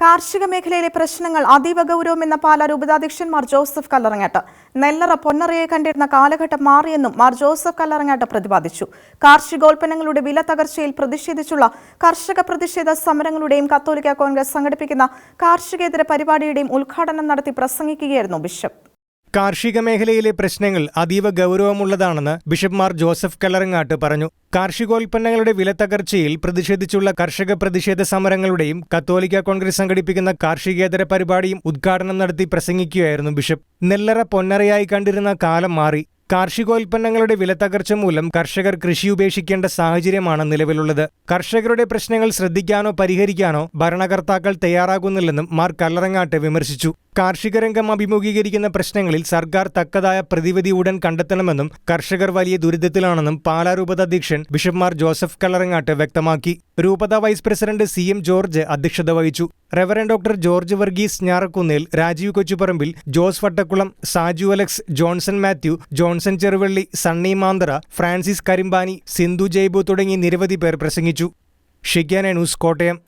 കാർഷിക മേഖലയിലെ പ്രശ്നങ്ങൾ അതീവ ഗൗരവമെന്ന പാലാ രൂപതാധ്യക്ഷൻ മാർ ജോസഫ് കല്ലറങ്ങാട്ട്. നെല്ലറ പൊന്നറയെ കണ്ടിരുന്ന കാലഘട്ടം മാറിയെന്നും മാർ ജോസഫ് കല്ലറങ്ങാട്ട് പ്രതിപാദിച്ചു. കാർഷികോൽപ്പന്നങ്ങളുടെ വില തകർച്ചയിൽ പ്രതിഷേധിച്ചുള്ള കർഷക പ്രതിഷേധ സമരങ്ങളുടെയും കത്തോലിക്ക കോൺഗ്രസ് സംഘടിപ്പിക്കുന്ന കാർഷികേതര പരിപാടിയുടെയും ഉദ്ഘാടനം നടത്തി പ്രസംഗിക്കുകയായിരുന്നു ബിഷപ്പ്. കാർഷിക മേഖലയിലെ പ്രശ്നങ്ങൾ അതീവ ഗൗരവമുള്ളതാണെന്ന് ബിഷപ്പ് മാർ ജോസഫ് കല്ലറങ്ങാട്ട് പറഞ്ഞു. കാർഷികോൽപ്പന്നങ്ങളുടെ വിലത്തകർച്ചയിൽ പ്രതിഷേധിച്ചുള്ള കർഷക പ്രതിഷേധ സമരങ്ങളുടെയും കത്തോലിക്ക കോൺഗ്രസ് സംഘടിപ്പിക്കുന്ന കാർഷികേതര പരിപാടിയും ഉദ്ഘാടനം നടത്തി പ്രസംഗിക്കുകയായിരുന്നു ബിഷപ്പ്. നെല്ലറ പൊന്നറയായി കണ്ടിരുന്ന കാലം മാറി. കാർഷികോൽപ്പന്നങ്ങളുടെ വിലത്തകർച്ച മൂലം കർഷകർ കൃഷി ഉപേക്ഷിക്കേണ്ട സാഹചര്യമാണ് നിലവിലുള്ളത്. കർഷകരുടെ പ്രശ്നങ്ങൾ ശ്രദ്ധിക്കാനോ പരിഹരിക്കാനോ ഭരണകർത്താക്കൾ തയ്യാറാകുന്നില്ലെന്നും മാർ കല്ലറങ്ങാട്ട് വിമർശിച്ചു. കാർഷിക രംഗം അഭിമുഖീകരിക്കുന്ന പ്രശ്നങ്ങളിൽ സർക്കാർ തക്കതായ പ്രതിവിധി ഉടൻ കണ്ടെത്തണമെന്നും കർഷകർ വലിയ ദുരിതത്തിലാണെന്നും പാലാ രൂപത അധ്യക്ഷൻ ബിഷപ്പ് മാർ ജോസഫ് കല്ലറങ്ങാട്ട് വ്യക്തമാക്കി. രൂപത vice president C M George അധ്യക്ഷത വഹിച്ചു. റെവറൻ ഡോക്ടർ ജോർജ് വർഗീസ് ഞാറക്കുന്നേൽ രാജീവ് കൊച്ചുപറമ്പിൽ ജോസ് വട്ടക്കുളം സാജു അലക്സ് ജോൺസൺ മാത്യു ജോൺസൺ ചെറുവള്ളി സണ്ണി മാന്ദ്ര ഫ്രാൻസിസ് കരിമ്പാനി സിന്ധു ജയ്ബു തുടങ്ങി നിരവധി പേർ പ്രസംഗിച്ചു. ഷിഗ്യാന ന്യൂസ് കോട്ടയം.